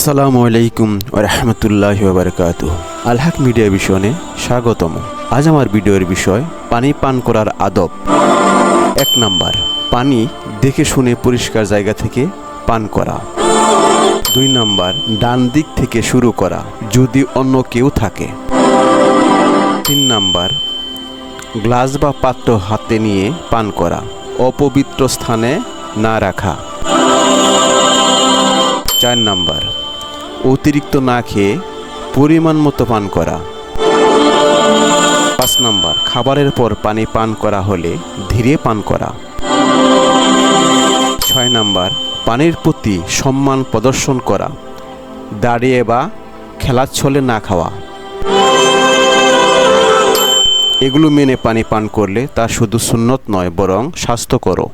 আসসালামু আলাইকুম রহমতুল্লাহ বারকাত আলহাক মিডিয়া বিষয়ে স্বাগতম। আজ আমার ভিডিওর বিষয়, পানি পান করার আদব। এক নাম্বার, পানি দেখে শুনে পরিষ্কার জায়গা থেকে পান করা। দুই নাম্বার, ডান দিক থেকে শুরু করা, যদি অন্য কেউ থাকে। তিন নাম্বার, গ্লাস বা পাত্র হাতে নিয়ে পান করা, অপবিত্র স্থানে না রাখা। চার নাম্বার অতিরিক্ত না খেয়ে পরিমাণ মতো পান করা। পাঁচ নাম্বার, খাবারের পর পানি পান করা হলে ধীরে পান করা। ছয় নাম্বার, পানির প্রতি সম্মান প্রদর্শন করা। দাঁড়িয়ে বা খেলার ছলে না খাওয়া। এগুলো মেনে পানি পান করলে তা শুধু সুন্নত নয়, বরং স্বাস্থ্যকরও।